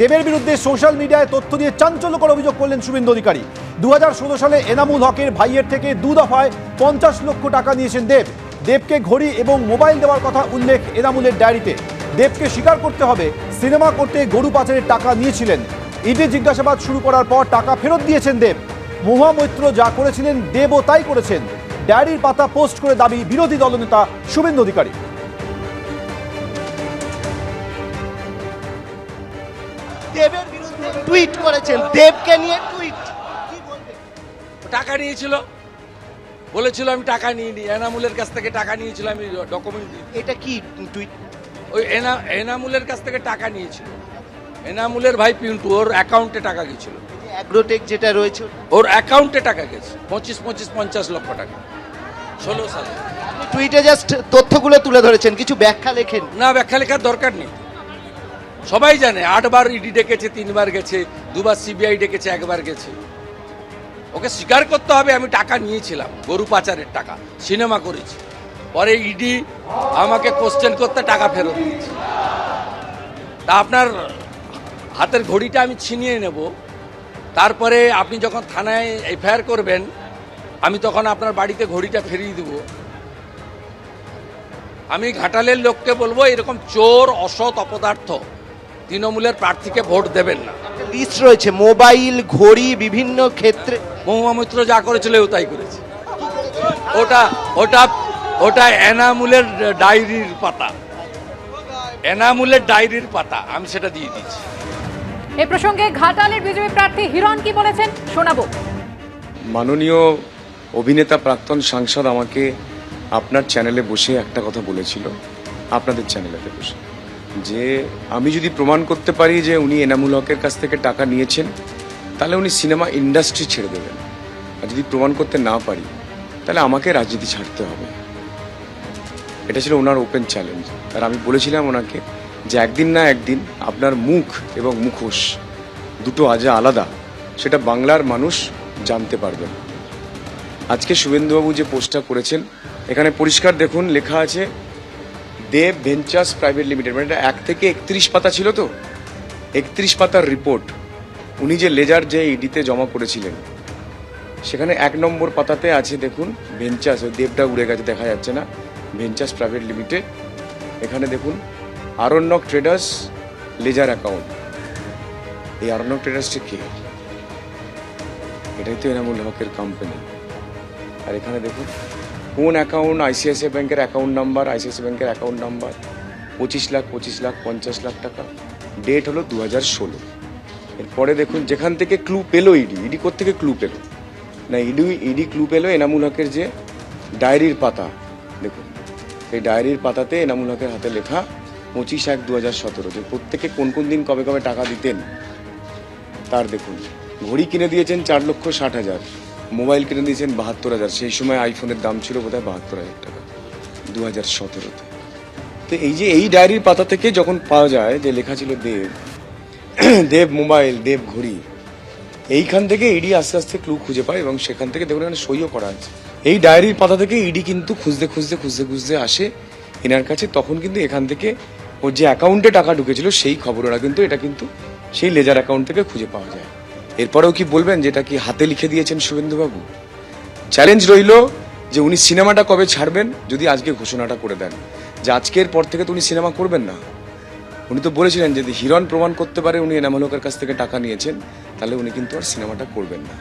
দেবের বিরুদ্ধে সোশ্যাল মিডিয়ায় তথ্য দিয়ে চাঞ্চল্যকর অভিযোগ করলেন শুভেন্দু অধিকারী। দু হাজার ষোলো সালে এনামুল হকের ভাইয়ের থেকে দু দফায় পঞ্চাশ লক্ষ টাকা নিয়েছেন দেব। দেবকে ঘড়ি এবং মোবাইল দেওয়ার কথা উল্লেখ এনামুলের ডায়েরিতে। দেবকে স্বীকার করতে হবে, সিনেমা করতে গরু পাচারের টাকা নিয়েছিলেন। ইডি জিজ্ঞাসাবাদ শুরু করার পর টাকা ফেরত দিয়েছেন দেব। মহামৈত্র যা করেছিলেন, দেবও তাই করেছেন। ডায়েরির পাতা পোস্ট করে দাবি বিরোধী দলনেতা শুভেন্দু অধিকারী। দেবের বিরুদ্ধে টুইট করেছেন। দেবকে নিয়ে টুইট। টাকা নিয়েছিল। বলেছিল আমি টাকা নিইনি। এনামুলের কাছ থেকে টাকা নিয়েছিল আমি ডকুমেন্ট এটা কি টুইট? ওই এনা এনামুলের কাছ থেকে টাকা নিয়েছিল। এনামুলের ভাই পিন্টু ওর অ্যাকাউন্টে টাকা গেছিল। অ্যাগ্রোটেক যেটা রয়েছে ওর অ্যাকাউন্টে টাকা গেছে। পঁচিশ পঁচিশ পঞ্চাশ লক্ষ টাকা। ষোলো সালে। টুইটে জাস্ট তথ্যগুলো তুলে ধরেছেন কিছু ব্যাখ্যা লেখেন। না ব্যাখ্যা লেখার দরকার নেই। সবাই জানে, আটবার ইডি ডেকেছে, তিনবার গেছে, দুবার সিবিআই ডেকেছে, একবার গেছে। ওকে স্বীকার করতে হবে, আমি টাকা নিয়েছিলাম, গরু পাচারের টাকা, সিনেমা করেছি। পরে ইডি আমাকে কোশ্চেন করতে টাকা ফেরত দিয়েছে। তা আপনার হাতের ঘড়িটা আমি ছিনিয়ে নেব। তারপরে আপনি যখন থানায় এফআইআর করবেন, আমি তখন আপনার বাড়িতে ঘড়িটা ফেরিয়ে দেবো। আমি ঘাটালের লোককে বলব, এরকম চোর, অসৎ, অপদার্থ তৃণমূলের প্রার্থীকে ভোট দেবেন না। লিস্ট রয়েছে মোবাইল ঘড়ি বিভিন্ন ক্ষেত্রে মহুয়া মৈত্র যা করেছিল ও তাই করেছে। ওটা ওটা ওটা এনামুলের ডায়েরির পাতা। এনামুলের ডায়েরির পাতা আমি সেটা দিয়ে দিচ্ছি। এ প্রসঙ্গে ঘাটালের বিজেপি প্রার্থী হিরণ কি বলেছেন শোনাবো। মাননীয় অভিনেতা প্রাক্তন সাংসদ আমাকে আপনার চ্যানেলে বসে একটা কথা বলেছিল। আপনাদের চ্যানেলেতে বসে। যে আমি যদি প্রমাণ করতে পারি যে উনি এনামুল হকের কাছ থেকে টাকা নিয়েছেন, তাহলে উনি সিনেমা ইন্ডাস্ট্রি ছেড়ে দেবেন। আর যদি প্রমাণ করতে না পারি, তাহলে আমাকে রাজনীতি ছাড়তে হবে। এটা ছিল ওনার ওপেন চ্যালেঞ্জ আর আমি বলেছিলাম ওনাকে যে একদিন না একদিন আপনার মুখ এবং মুখোশ দুটো আজা আলাদা, সেটা বাংলার মানুষ জানতে পারবেন আজকে শুভেন্দুবাবু যে পোস্টটা করেছেন, এখানে পরিষ্কার দেখুন, লেখা আছে দেব ভেঞ্চার্স প্রাইভেট লিমিটেড মানে এটা এক থেকে একত্রিশ পাতা ছিল তো? একত্রিশ পাতার রিপোর্ট উনি যে লেজার যে ইডিতে জমা করেছিলেন। সেখানে এক নম্বর পাতাতে আছে, দেখুন, ভেঞ্চার্স, ওই দেবটা উড়ে গেছে, দেখা যাচ্ছে না। Ventures private limited. এখানে দেখুন, আরণ্যক ট্রেডার্স লেজার অ্যাকাউন্ট এই আরণ্যক ট্রেডার্সটি কে? এটাই তো এনামুল হকের কোম্পানি আর এখানে দেখুন কোন অ্যাকাউন্ট আইসিআইসিআই ব্যাংকের অ্যাকাউন্ট নাম্বার আইসিআইসিআই ব্যাংকের অ্যাকাউন্ট নাম্বার পঁচিশ লাখ পঁচিশ লাখ, পঞ্চাশ লাখ টাকা। ডেট হলো দু হাজার ষোলো। এরপরে দেখুন, যেখান থেকে ক্লু পেল ইডি ইডি থেকে ক্লু পেল? না ইডি ইডি ক্লু পেল এনামুল হকের যে ডায়েরির পাতা। দেখুন এই ডায়েরির পাতাতে এনামুল হকের হাতে লেখা পঁচিশ এক দু হাজার সতেরো। যে প্রত্যেকে কোন কোন দিন কবে কবে টাকা দিতেন, তার দেখুন। ঘড়ি কিনে দিয়েছেন চার লক্ষ ষাট হাজার। মোবাইল কিনে দিয়েছেন বাহাত্তর হাজার। সেই সময় আইফোনের দাম ছিল বোধহয় বাহাত্তর হাজার টাকা, দু হাজার সতেরোতে। তো এই যে এই ডায়েরির পাতা থেকে যখন পাওয়া যায় যে লেখা ছিল দেব দেব মোবাইল, দেব ঘড়ি, এইখান থেকে ইডি আস্তে আস্তে ক্লু খুঁজে পায় এবং সেখান থেকে দেখুন এখানে সইও করা আছে। এই ডায়েরির পাতা থেকে ইডি কিন্তু খুঁজতে খুঁজতে খুঁজতে খুঁজতে আসে এনার কাছে। তখন কিন্তু এখান থেকে ওর যে অ্যাকাউন্টে টাকা ঢুকেছিল সেই খবর ওরা কিন্তু, এটা কিন্তু সেই লেজার অ্যাকাউন্ট থেকে খুঁজে পাওয়া যায়। এরপরেও কি বলবেন যেটা কি হাতে লিখে দিয়েছেন শুভেন্দুবাবু? চ্যালেঞ্জ রইল যে উনি সিনেমাটা কবে ছাড়বেন, যদি আজকে ঘোষণাটা করে দেন। যে আজকের পর থেকে তো উনি সিনেমা করবেন না। উনি তো বলেছিলেন যদি হিরণ প্রমাণ করতে পারে, উনি এনামূলকের কাছ থেকে টাকা নিয়েছেন, তাহলে উনি কিন্তু আর সিনেমাটা করবেন না।